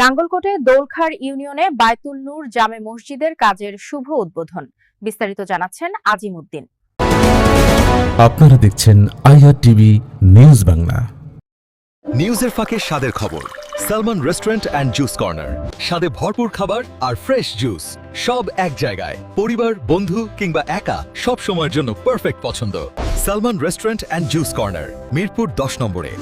নাঙ্গলকোটে দোলখার ইউনিয়নে বায়তুল নূর জামে মসজিদের কাজের শুভ উদ্বোধন। বিস্তারিত জানাচ্ছেন আজিমুদ্দিন। আপনারা দেখছেন আইআর টিভি নিউজ বাংলা। নিউজের ফাঁকে স্বাদের খবর Salman restaurant and juice corner. স্বাদে ভরপুর খাবার আর ফ্রেশ জুস সব এক জায়গায়। পরিবার বন্ধু কিংবা একা সব সময়ের জন্য পারফেক্ট পছন্দ। Salman restaurant and juice corner Mirpur দশ নম্বরে।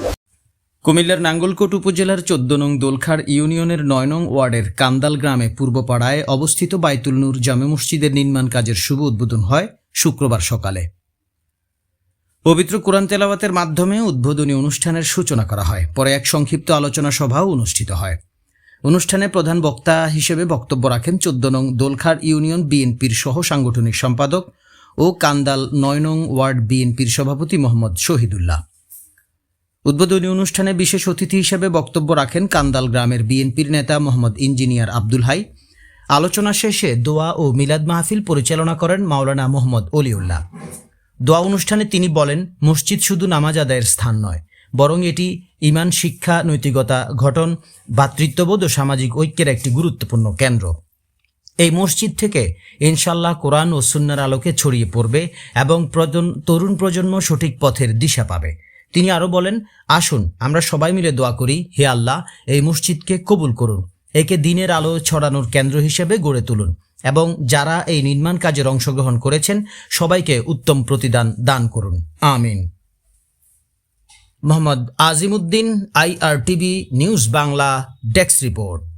কুমিল্লার নাঙ্গলকোট উপজেলার চোদ্দ নং দোলখার ইউনিয়নের নয় নং ওয়ার্ডের কান্দাল গ্রামে পূর্বপাড়ায় অবস্থিত বাইতুল নূর জামে মসজিদের নির্মাণ কাজের শুভ উদ্বোধন হয় শুক্রবার সকালে। পবিত্র কোরআন তেলাওয়াতের মাধ্যমে উদ্বোধনী অনুষ্ঠানের সূচনা করা হয়। পরে এক সংক্ষিপ্ত আলোচনা সভাও অনুষ্ঠিত হয়। অনুষ্ঠানে প্রধান বক্তা হিসেবে বক্তব্য রাখেন চোদ্দ নং দোলখার ইউনিয়ন বিএনপির সহ সাংগঠনিক সম্পাদক ও কান্দাল নয় নং ওয়ার্ড বিএনপির সভাপতি মোহাম্মদ শহীদুল্লাহ। উদ্বোধনী অনুষ্ঠানে বিশেষ অতিথি হিসেবে বক্তব্য রাখেন কান্দাল গ্রামের বিএনপির নেতা মোহাম্মদ ইঞ্জিনিয়ার আব্দুল হাই। আলোচনা শেষে দোয়া ও মিলাদ মাহফিল পরিচালনা করেন মাওলানা মোহাম্মদ অলিউল্লাহ। দোয়া অনুষ্ঠানে তিনি বলেন, মসজিদ শুধু নামাজ আদায়ের স্থান নয়, বরং এটি ইমান, শিক্ষা, নৈতিকতা ঘটন ভ্রাতৃত্ববোধ ও সামাজিক ঐক্যের একটি গুরুত্বপূর্ণ কেন্দ্র। এই মসজিদ থেকে ইনশাল্লাহ কোরআন ও সুন্নার আলোকে ছড়িয়ে পড়বে এবং তরুণ প্রজন্ম সঠিক পথের দিশা পাবে। তিনি আরও বলেন, আসুন, আমরা সবাই মিলে দোয়া করি, হে আল্লাহ, এই মসজিদকে কবুল করুন। একে দিনের আলো ছড়ানোর কেন্দ্র হিসেবে গড়ে তুলুন। এবং যারা এই নির্মাণ কাজের অংশগ্রহণ করেছেন, সবাইকে উত্তম প্রতিদান দান করুন। আমিন। Mohammad Azimuddin, IRTV news Bangla desk report.